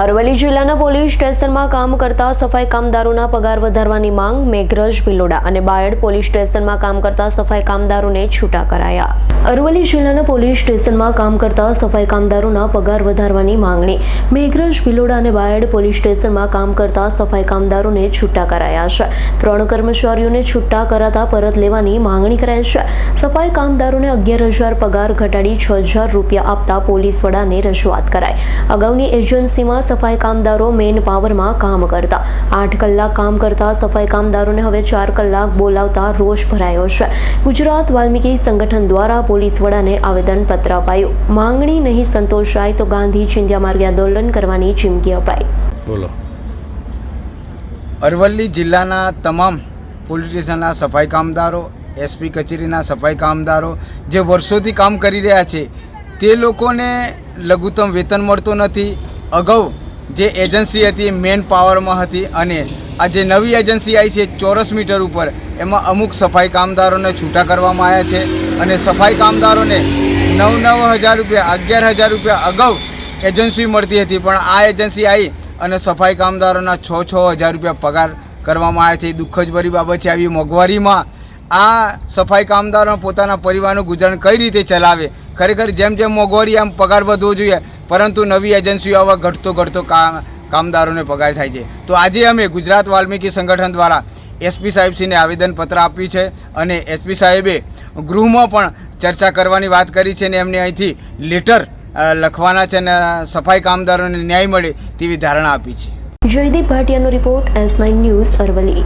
અરવલ્લી જિલ્લાના પોલીસ સ્ટેશનમાં કામ કરતા સફાઈ કામદારોના પગાર વધારવાની માંગ મેઘરજ ભિલોડા અને બાયડ પોલીસ સ્ટેશનમાં કામ કરતા સફાઈ કામદારોને છૂટા કરાયા. અરવલ્લી જિલ્લાના પોલીસ સ્ટેશનમાં કામ કરતા સફાઈ કામદારોના પગાર વધારવાની માંગણી મેઘરજ ભિલોડા અને બાયડ પોલીસ સ્ટેશનમાં કામ કરતા સફાઈ કામદારોને છૂટા કરાયા છે. ત્રણ કર્મચારીઓને છૂટા કરાતા પરત લેવાની માંગણી કરાઈ છે. સફાઈ કામદારોને અગિયાર હજાર પગાર ઘટાડી છ હજાર રૂપિયા આપતા પોલીસ વડાને રજૂઆત કરાઈ. અગાઉની એજન્સીમાં સફાઈ કામદારો મેન પાવરમાં કામ કરતા. આઠ કલાક કામ કરતા સફાઈ કામદારોને હવે ચાર કલાક બોલાવતા રોષ ભરાયો છે. ગુજરાત વાલ્મીકી સંગઠન દ્વારા પોલીસ વડાને આવેદનપત્ર અપાયું. માંગણી નહીં સંતોષાય તો ગાંધી ચિંધ્યા માર્ગે આંદોલન કરવાની ચીમકી અપાઈ. બોલો. અરવલ્લી જિલ્લાના તમામ પોલીસ સ્ટેશનના સફાઈ કામદારો, એસપી કચેરીના સફાઈ કામદારો જે વર્ષોથી કામ કરી રહ્યા છે, તે લોકોને લઘુત્તમ વેતન મળતો નથી. અગાઉ જે એજન્સી હતી મેન પાવરમાં હતી અને આ જે નવી એજન્સી આવી છે ચોરસ મીટર ઉપર, એમાં અમુક સફાઈ કામદારોને છૂટા કરવામાં આવ્યા છે અને સફાઈ કામદારોને નવ નવ હજાર રૂપિયા, અગિયાર હજાર રૂપિયા અગાઉ એજન્સી મળતી હતી. પણ આ એજન્સી આવી અને સફાઈ કામદારોના છ છ હજાર રૂપિયા પગાર કરવામાં આવ્યા છે. એ દુઃખ બાબત છે. આવી મોંઘવારીમાં આ સફાઈ કામદારો પોતાના પરિવારનું ગુજરાન કઈ રીતે ચલાવે? ખરેખર જેમ જેમ મોંઘવારી આમ પગાર વધવો જોઈએ પરંતુ નવી એજન્સીઓ આવા ઘટતો ઘટતો કામદારોને પગાર થાય છે. તો આજે અમે ગુજરાત વાલ્મીકી સંગઠન દ્વારા એસપી સાહેબશ્રીને આવેદનપત્ર આપ્યું છે અને એસપી સાહેબે ગૃહમાં પણ ચર્ચા કરવાની વાત કરી છે ને એમને અહીંથી લેટર લખવાના છે અને સફાઈ કામદારોને ન્યાય મળે તેવી ધારણા આપી છે. Jaydeep ભાટિયાનો report S nine news Aravalli.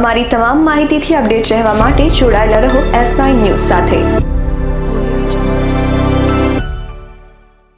અમારી તમામ માહિતીથી અપડેટ રહેવા માટે જોડાયેલા રહો એસ નાઇન ન્યૂઝ સાથે.